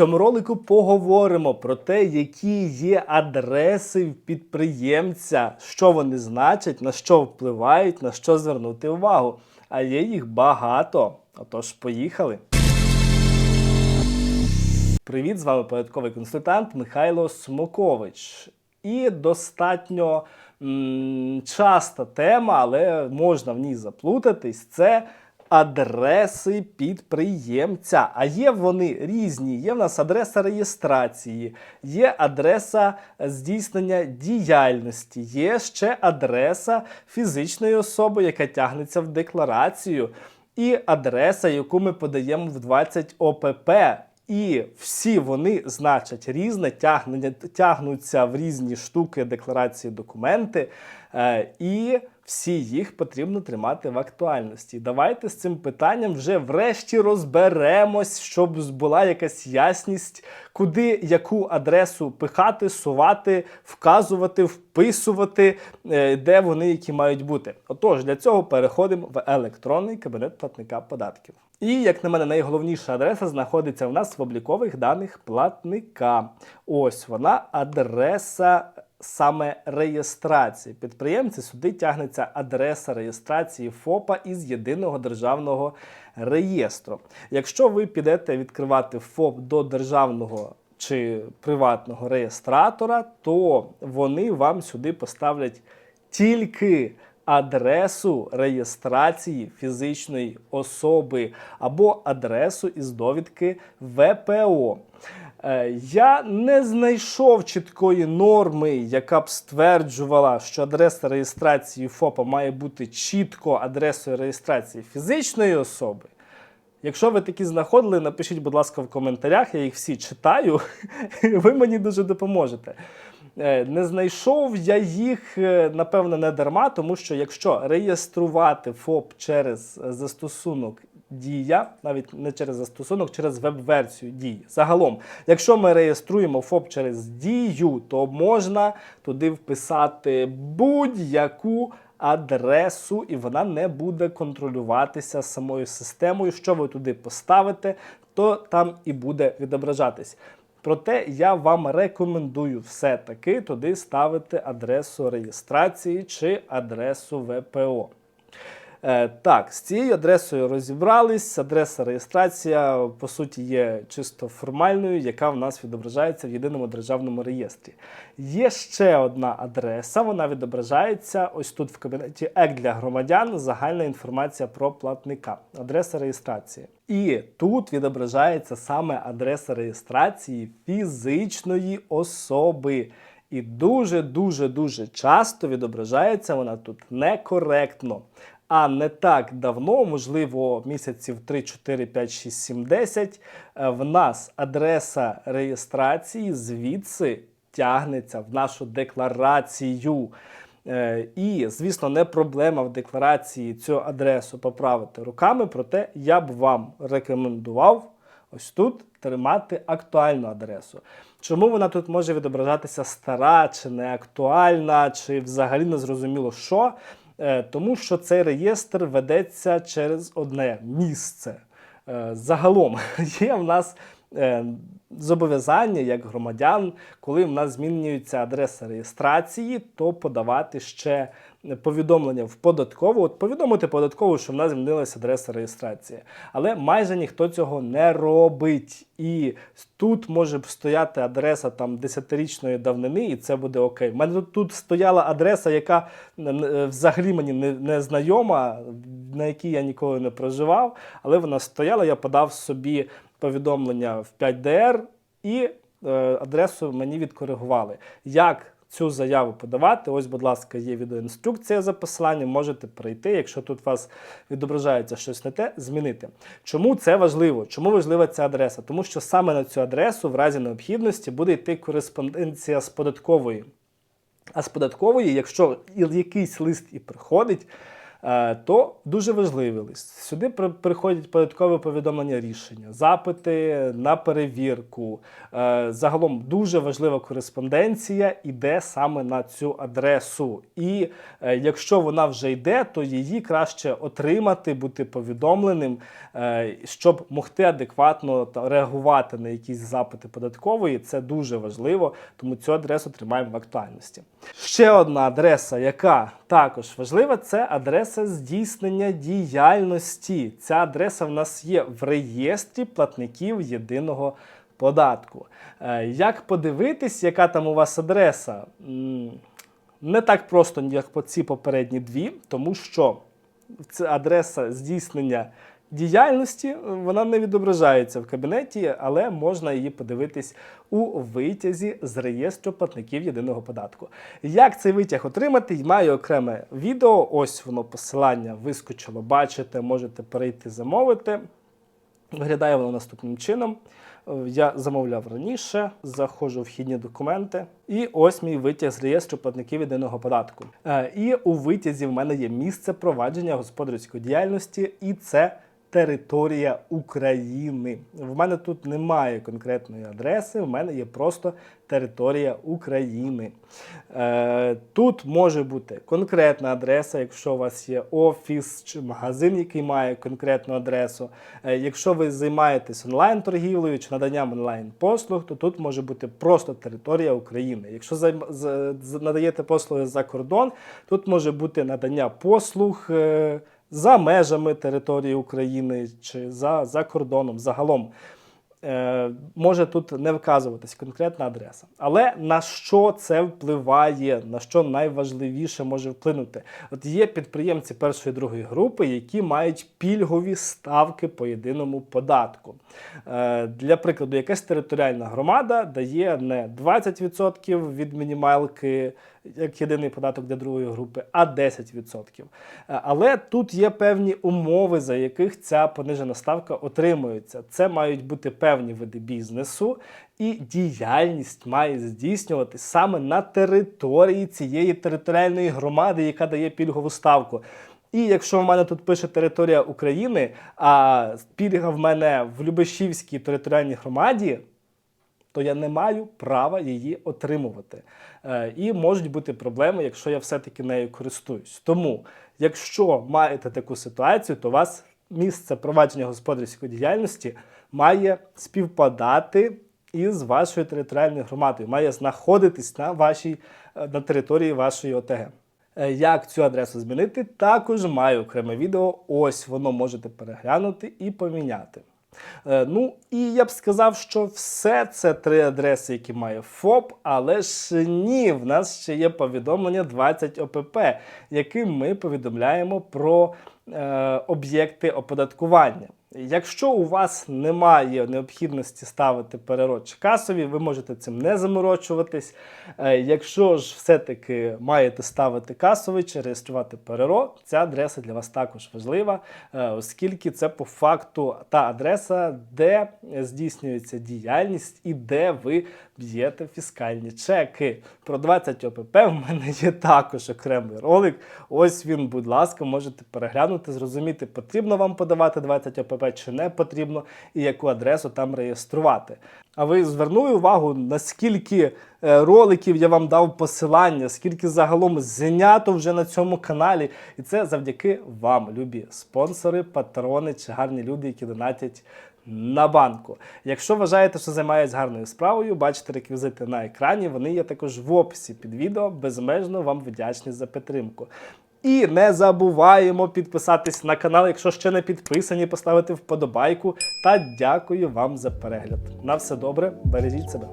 цьому ролику поговоримо про те, які є адреси в підприємця, що вони значать, на що впливають, на що звернути увагу. А є їх багато. Отож, поїхали. Привіт, з вами податковий консультант Михайло Смокович. І достатньо м, часта тема, але можна в ній заплутатись. Це адреси підприємця. А є вони різні. Є в нас адреса реєстрації, є адреса здійснення діяльності, є ще адреса фізичної особи, яка тягнеться в декларацію, і адреса, яку ми подаємо в 20 ОПП. І всі вони значать різне, тягнення, тягнуться в різні штуки декларації документи, і всі їх потрібно тримати в актуальності. Давайте з цим питанням вже врешті розберемось, щоб була якась ясність, куди яку адресу пихати, сувати, вказувати, вписувати, е, де вони які мають бути. Отож, для цього переходимо в електронний кабінет платника податків. І, як на мене, найголовніша адреса знаходиться у нас в облікових даних платника. Ось вона адреса саме реєстрації. Підприємці сюди тягнеться адреса реєстрації ФОПа із єдиного державного реєстру. Якщо ви підете відкривати ФОП до державного чи приватного реєстратора, то вони вам сюди поставлять тільки адресу реєстрації фізичної особи або адресу із довідки ВПО. Е, Я не знайшов чіткої норми, яка б стверджувала, що адреса реєстрації ФОПа має бути чітко адресою реєстрації фізичної особи. Якщо ви такі знаходили, напишіть, будь ласка, в коментарях, я їх всі читаю, ви мені дуже допоможете. Е, Не знайшов я їх, е, напевно, не дарма, тому що якщо реєструвати ФОП через застосунок Дія, навіть не через застосунок, через веб-версію Дії. Загалом, якщо ми реєструємо ФОП через Дію, то можна туди вписати будь-яку адресу, і вона не буде контролюватися самою системою. Що ви туди поставите, то там і буде відображатись. Проте я вам рекомендую все-таки туди ставити адресу реєстрації чи адресу ВПО. Е, так, з цією адресою розібрались. Адреса реєстрація, по суті, є чисто формальною, яка в нас відображається в єдиному державному реєстрі. Є ще одна адреса, вона відображається ось тут в кабінеті ЕК для громадян. Загальна інформація про платника, адреса реєстрації. І тут відображається саме адреса реєстрації фізичної особи. І дуже дуже дуже часто відображається вона тут некоректно. А не так давно, можливо, місяців 3, 4, 5, 6, 7, 10, е, в нас адреса реєстрації звідси тягнеться в нашу декларацію. Е, І, звісно, не проблема в декларації цю адресу поправити руками, проте я б вам рекомендував ось тут тримати актуальну адресу. Чому вона тут може відображатися стара, чи не актуальна, чи взагалі не зрозуміло що? Е, Тому що цей реєстр ведеться через одне місце. Е, Загалом є в нас зобов'язання як громадян, коли в нас змінюється адреса реєстрації, то подавати ще повідомлення в податкову. От повідомити податкову, що в нас змінилася адреса реєстрації. Але майже ніхто цього не робить. І тут може б стояти адреса там 10-річної давнини, і це буде окей. У мене тут, тут стояла адреса, яка е, взагалі мені не, не знайома, на якій я ніколи не проживав, але вона стояла, я подав собі повідомлення в 5DR і е, адресу мені відкоригували. Як цю заяву подавати? Ось, будь ласка, є відеоінструкція за посиланням, можете прийти, якщо тут у вас відображається щось не те, змінити. Чому це важливо? Чому важлива ця адреса? Тому що саме на цю адресу в разі необхідності буде йти кореспонденція з податкової. А з податкової, якщо якийсь лист і приходить, то дуже важливий лист. Сюди приходять податкові повідомлення рішення, запити на перевірку. Е, Загалом дуже важлива кореспонденція іде саме на цю адресу. І е, якщо вона вже йде, то її краще отримати, бути повідомленим, е, щоб могти адекватно реагувати на якісь запити податкової. Це дуже важливо, тому цю адресу тримаємо в актуальності. Ще одна адреса, яка також важлива, це адреса здійснення діяльності. Ця адреса в нас є в реєстрі платників єдиного податку. Е, Як подивитись, яка там у вас адреса? Не так просто, як по ці попередні дві, тому що це адреса здійснення діяльності, вона не відображається в кабінеті, але можна її подивитись у витязі з реєстру платників єдиного податку. Як цей витяг отримати? Маю окреме відео. Ось воно посилання вискочило. Бачите, можете перейти замовити. Виглядає воно наступним чином. Е, Я замовляв раніше, заходжу в вхідні документи, і ось мій витяг з реєстру платників єдиного податку. Е, І у витязі в мене є місце провадження господарської діяльності, і це територія України. В мене тут немає конкретної адреси, в мене є просто територія України. Е, Тут може бути конкретна адреса, якщо у вас є офіс чи магазин, який має конкретну адресу. Е, Якщо ви займаєтесь онлайн-торгівлею чи наданням онлайн-послуг, то тут може бути просто територія України. Якщо з- надаєте послуги за кордон, тут може бути надання послуг. За межами території України чи за, за кордоном загалом е, може тут не вказуватись конкретна адреса. Але на що це впливає, на що найважливіше може вплинути? От є підприємці першої другої групи, які мають пільгові ставки по єдиному податку. Е, для прикладу, якась територіальна громада дає не 20% від мінімалки. Як єдиний податок для другої групи, а 10%. Е, Але тут є певні умови, за яких ця понижена ставка отримується. Це мають бути певні види бізнесу, і діяльність має здійснюватись саме на території цієї територіальної громади, яка дає пільгову ставку. І якщо в мене тут пише територія України, а пільга в мене в Любешівській територіальній громаді, то я не маю права її отримувати. Е, І можуть бути проблеми, якщо я все-таки нею користуюсь. Тому, якщо маєте таку ситуацію, то у вас місце провадження господарської діяльності має співпадати із вашою територіальною громадою, має знаходитись на вашій е, на території вашої ОТГ. Е, Як цю адресу змінити, також маю окреме відео. Ось воно можете переглянути і поміняти. Е, Ну і я б сказав, що все це три адреси, які має ФОП, але ж ні, в нас ще є повідомлення 20 ОПП, яким ми повідомляємо про е, об'єкти оподаткування. Якщо у вас немає необхідності ставити перерод чи касові, ви можете цим не заморочуватись. Е, Якщо ж все-таки маєте ставити касовий чи реєструвати переро, ця адреса для вас також важлива, е, оскільки це по факту та адреса, де здійснюється діяльність і де ви б'єте фіскальні чеки. Про 20 ОПП в мене є також окремий ролик. Ось він, будь ласка, можете переглянути, зрозуміти, потрібно вам подавати 20 ОПП чи не потрібно, і яку адресу там реєструвати. А ви звернули увагу, наскільки е, роликів я вам дав посилання, скільки загалом знято вже на цьому каналі. І це завдяки вам, любі спонсори, патрони чи гарні люди, які донатять на банку. Якщо вважаєте, що займаюсь гарною справою, бачите реквізити на екрані. Вони є також в описі під відео. Безмежно вам вдячні за підтримку. І не забуваємо підписатись на канал, якщо ще не підписані, поставити вподобайку. Та дякую вам за перегляд. На все добре, бережіть себе.